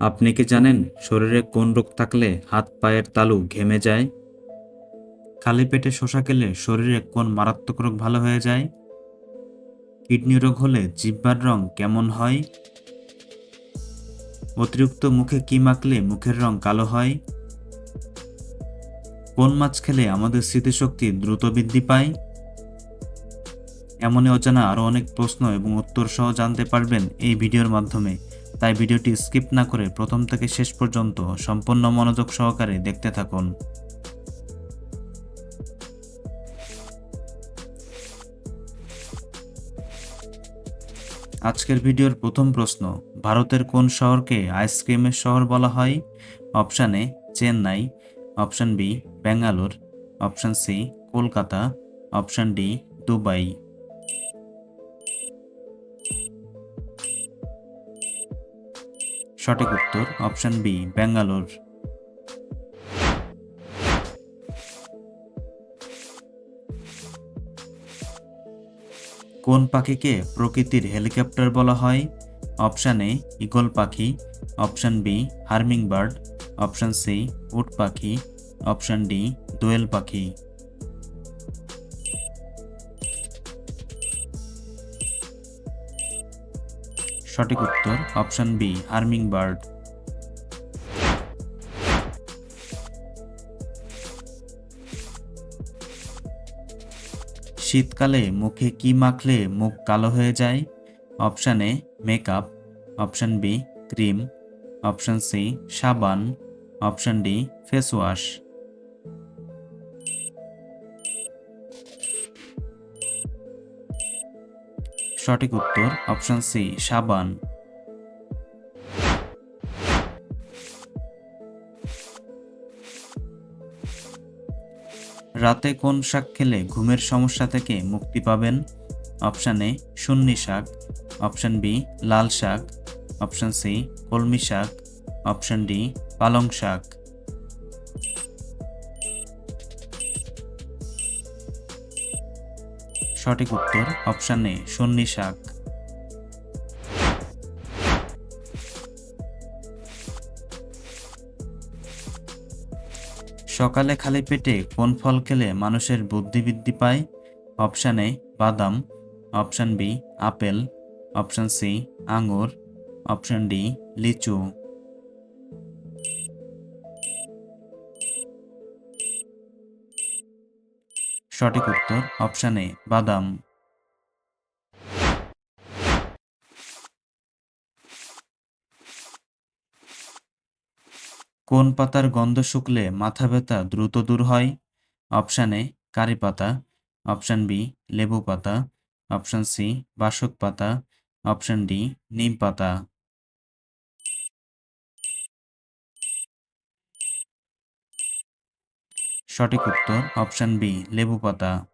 আপনি কি জানেন শরীরে কোন রোগ থাকলে হাত পায়ের তালু ঘেমে যায়? খালি পেটে শশা খেলে শরীরে কোন মারাত্মক রোগ ভালো হয়ে যায়? কিডনি রোগ হলে জিহ্বার রং কেমন হয়? অতিরিক্ত মুখে কি মাখলে মুখের রং কালো হয়? কোন মাছ খেলে আমাদের স্মৃতিশক্তি দ্রুত বৃদ্ধি পায়? এমনই অজানা আরও অনেক প্রশ্ন এবং উত্তর সহ জানতে পারবেন এই ভিডিওর মাধ্যমে। তাই ভিডিওটি স্কিপ না করে প্রথম থেকে শেষ পর্যন্ত সম্পূর্ণ মনোযোগ সহকারে দেখতে থাকুন। আজকের ভিডিওর প্রথম প্রশ্ন, ভারতের কোন শহরকে আইসক্রিমের শহর বলা হয়? Option A, Chennai, option B, Bangalore, option C, Kolkata, option D, Dubai. সঠিক উত্তর, অপশান বি, ব্যাঙ্গালোর। কোন পাখিকে প্রকৃতির হেলিকপ্টার বলা হয়? অপশান এ ইগল পাখি। Option B harming bird option C, উট পাখি। অপশান ডি, দোয়েল পাখি। সঠিক উত্তর অপশান বি হার্মিং বার্ড শীতকালে মুখে কি মাখলে মুখ কালো হয়ে যায়? Option A makeup option B cream option C সাবান. অপশান ডি ফেস ওয়াশ সঠিক উত্তর অপশন সি, সাবান। রাতে কোন শাক খেলে ঘুমের সমস্যা থেকে মুক্তি পাবেন? অপশান এ, সুন্নি শাক। অপশান বি, লাল শাক। অপশান সি, কলমি শাক। অপশান ডি, পালং শাক। সঠিক উত্তর অপশান এ সুন্নি শাক। সকালে খালি পেটে কোন ফল খেলে মানুষের বুদ্ধি বৃদ্ধি পায়? অপশান এ বাদাম, option B apple, option C আঙুর, অপশান ডি লিচু। সঠিক উত্তর অপশান এ বাদাম। কোন পাতার গন্ধ শুকলে মাথা ব্যথা দ্রুত দূর হয়? অপশান এ কারি পাতা। অপশান বি লেবু পাতা। অপশান সি বাসক পাতা। অপশান ডি নিম পাতা। সঠিক উত্তর অপশান বি, লেবু পাতা।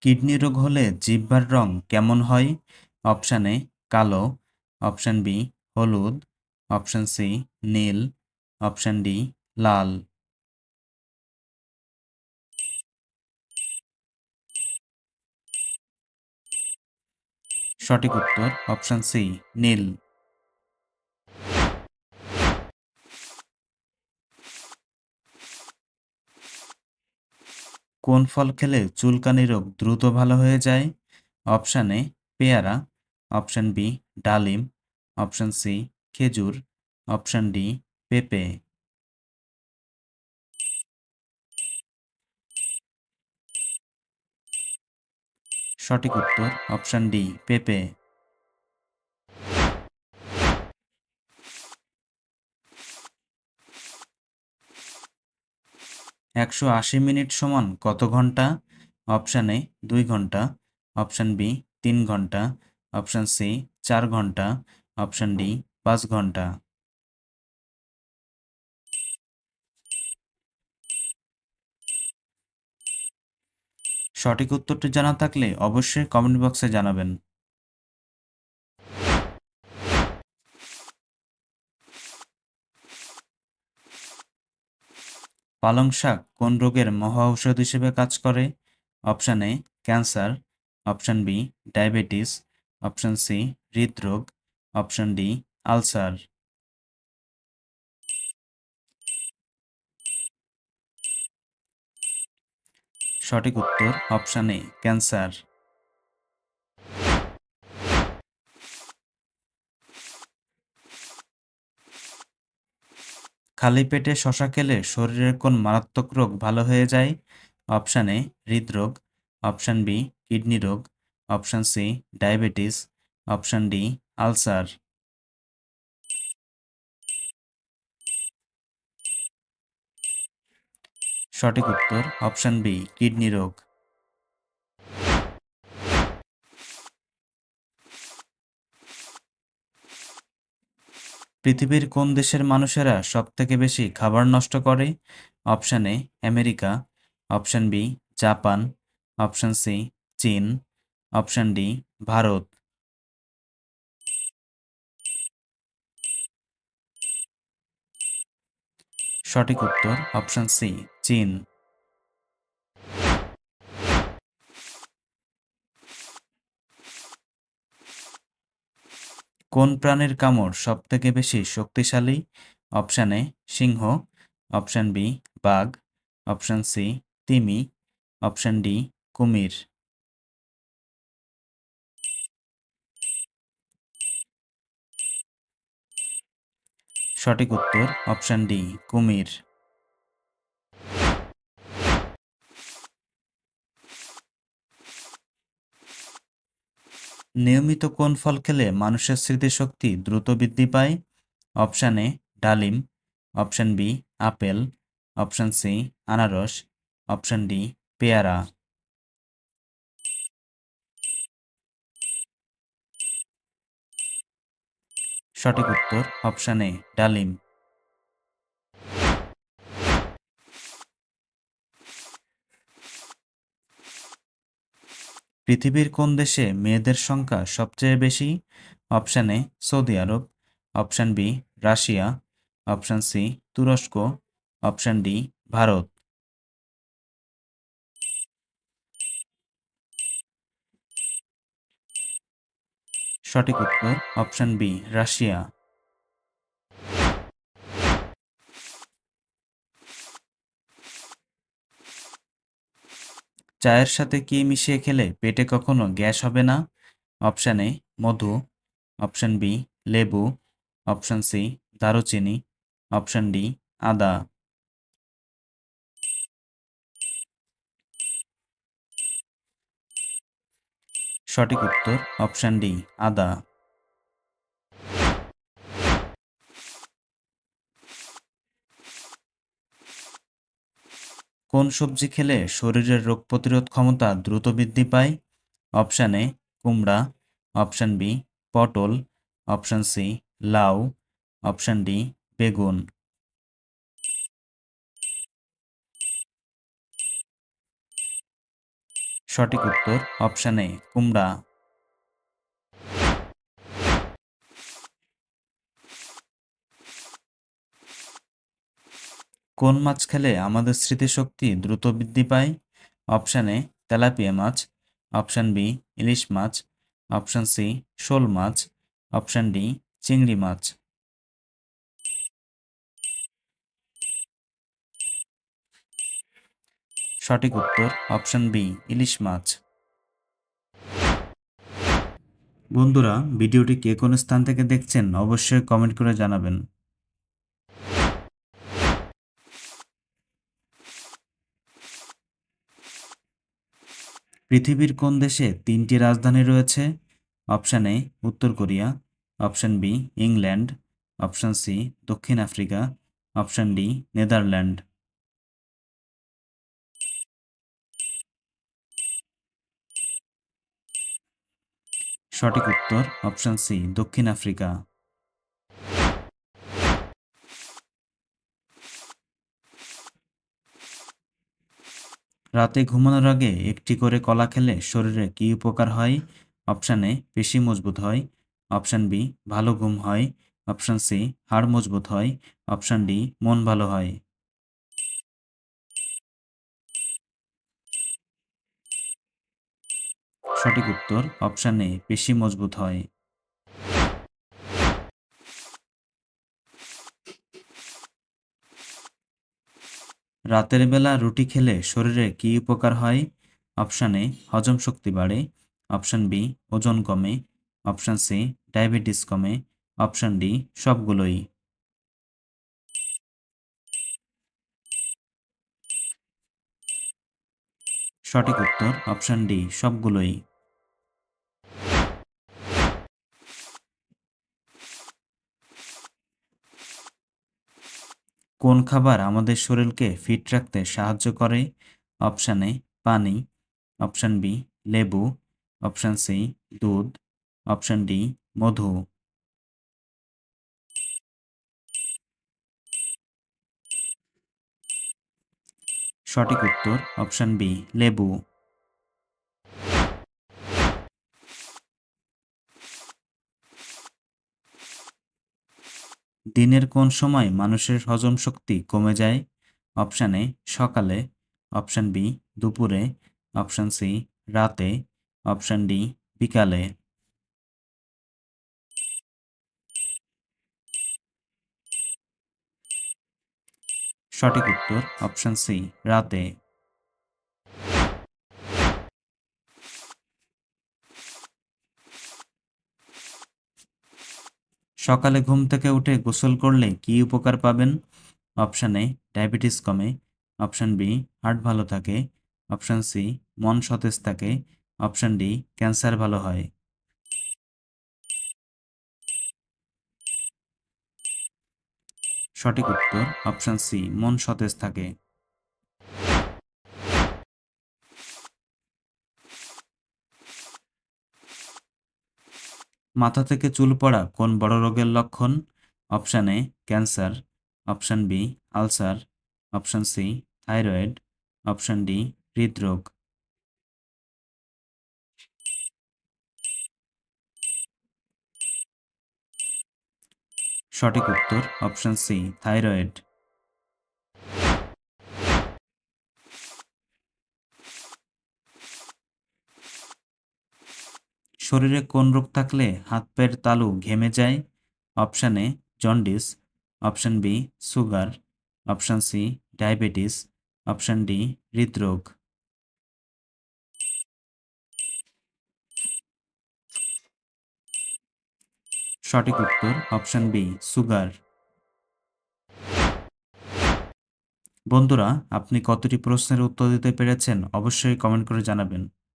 কিডনি রোগ হলে জিহ্বার রং কেমন হয়? অপশান এ, কালো। অপশান বি, হলুদ। অপশান সি, নীল। অপশান ডি, লাল। সঠিক উত্তর অপশান সি নীল। কোন ফল খেলে চুলকানি রোগ দ্রুত ভালো হয়ে যায়? অপশান এ পেয়ারা। অপশান বি ডালিম। অপশান সি খেজুর। অপশান ডি পেঁপে। সঠিক উত্তর অপশান ডি পেঁপে। একশো আশি মিনিট সমান কত ঘণ্টা? অপশান এ দুই ঘণ্টা। অপশান বি তিন ঘণ্টা। অপশান সি চার ঘণ্টা। অপশান ডি পাঁচ ঘণ্টা। সঠিক উত্তরটি জানা থাকলে অবশ্যই কমেন্ট বক্সে জানাবেন। পালং শাক কোন রোগের মহা ঔষধ হিসেবে কাজ করে? Option A, cancer. Option B, diabetes. Option C, হৃদরোগ। Option D, ulcer. সঠিক উত্তর অপশন এ, ক্যান্সার। খালি পেটে শশা খেলে শরীরের কোন মারাত্মক রোগ ভালো হয়ে যায়? অপশান এ, হৃদরোগ। অপশান বি, কিডনি রোগ। Option C, diabetes. Option D, ulcer. সঠিক উত্তর অপশান বি, কিডনি রোগ। পৃথিবীর কোন দেশের মানুষেরা সবথেকে বেশি খাবার নষ্ট করে? Option A, America. Option B, Japan. Option C, চীন। Option D, Bharat. সঠিক উত্তর অপশান সি চীন। কোন প্রাণীর কামড় সবথেকে বেশি শক্তিশালী? অপশান এ, সিংহ। অপশান বি, বাঘ। অপশান সি, তিমি। অপশান ডি, কুমির। সঠিক উত্তর, অপশান ডি, কুমির। নিয়মিত কোন ফল খেলে মানুষের স্মৃতিশক্তি দ্রুত বৃদ্ধি পায়? অপশান এ, ডালিম। Option B, apple. Option C, আনারস। অপশান ডি, পেয়ারা। সঠিক উত্তর অপশান এ, ডালিম। পৃথিবীর কোন দেশে মেয়েদের সংখ্যা সবচেয়ে বেশি? অপশান এ, সৌদি আরব। Option B, Russia. Option C, তুরস্ক। Option D, Bharat. সঠিক উত্তর অপশান বি, রাশিয়া। চায়ের সাথে কি মিশিয়ে খেলে পেটে কখনো গ্যাস হবে না? অপশান এ, মধু। অপশান বি, লেবু। অপশান সি, দারুচিনি। অপশান ডি, আদা। সঠিক উত্তর অপশান ডি, আদা। কোন সবজি খেলে শরীরের রোগ প্রতিরোধ ক্ষমতা দ্রুত বৃদ্ধি পায়? অপশান এ, কুমড়া। অপশান বি, পটল। অপশান সি, লাউ। অপশান ডি, বেগুন। সঠিক উত্তর অপশান এ, কুমড়া। কোন মাছ খেলে আমাদের স্মৃতিশক্তি দ্রুত বৃদ্ধি পায়? অপশান এ, তেলাপিয়া মাছ। অপশান বি, ইলিশ মাছ। অপশান সি, শোল মাছ। অপশান ডি, চিংড়ি মাছ। সঠিক উত্তর, অপশান বি, ইলিশ মাছ। বন্ধুরা, ভিডিওটি কে কোন স্থান থেকে দেখছেন অবশ্যই কমেন্ট করে জানাবেন। পৃথিবীর কোন দেশে তিনটি রাজধানী রয়েছে? অপশান এ, উত্তর Korea. Option B, England. Option C, দক্ষিণ আফ্রিকা। Option D, Netherland. সঠিক উত্তর, অপশান সি, দক্ষিণ আফ্রিকা। রাতে ঘুমানোর আগে একটি করে কলা খেলে শরীরে কি উপকার হয়? অপশান এ, পেশি মজবুত হয়। অপশান বি, ভালো ঘুম হয়। অপশান সি, হাড় মজবুত হয়। অপশান ডি, মন ভালো হয়। সঠিক উত্তর অপশান এ, পেশি মজবুত হয়। রাতের বেলা রুটি খেলে শরীরে কী উপকার হয়? অপশান এ, হজম শক্তি বাড়ে। অপশান বি, ওজন কমে। অপশান সি, ডায়াবেটিস কমে। অপশান ডি, সবগুলোই। সঠিক উত্তর, অপশান ডি, সবগুলোই। কোন খাবার আমাদের শরীরকে ফিট রাখতে সাহায্য করে? অপশান এ পানি। অপশান বি লেবু। অপশান সি দুধ। অপশান ডি মধু। সঠিক উত্তর, অপশান বি লেবু। দিনের কোন সময় মানুষের হজম শক্তি কমে যায়? অপশান এ, সকালে। অপশান বি, দুপুরে। অপশান সি, রাতে। অপশান ডি, বিকালে। সঠিক উত্তর অপশান সি, রাতে। সকালে ঘুম থেকে উঠে গোসল করলে কি উপকার পাবেন? অপশান এ, ডায়াবেটিস কমে। অপশান বি, হার্ট ভালো থাকে। অপশান সি, মন সতেজ থাকে। অপশান ডি, ক্যান্সার ভালো হয়। সঠিক উত্তর, অপশান সি, মন সতেজ থাকে। মাথা থেকে চুল পড়া কোন বড় রোগের লক্ষণ? Option A, cancer. Option B, ulcer. Option C, thyroid. Option D, হৃদরোগ। সঠিক উত্তর, অপশান সি, থাইরয়েড। শরীরে কোন রোগ থাকলে হাত পায়ের তালু ঘেমে যায়? Option A jaundice option B sugar option C diabetes option D, হৃদরোগ। সঠিক উত্তর, অপশান বি সুগার বন্ধুরা, আপনি কতটি প্রশ্নের উত্তর দিতে পেরেছেন অবশ্যই কমেন্ট করে জানাবেন।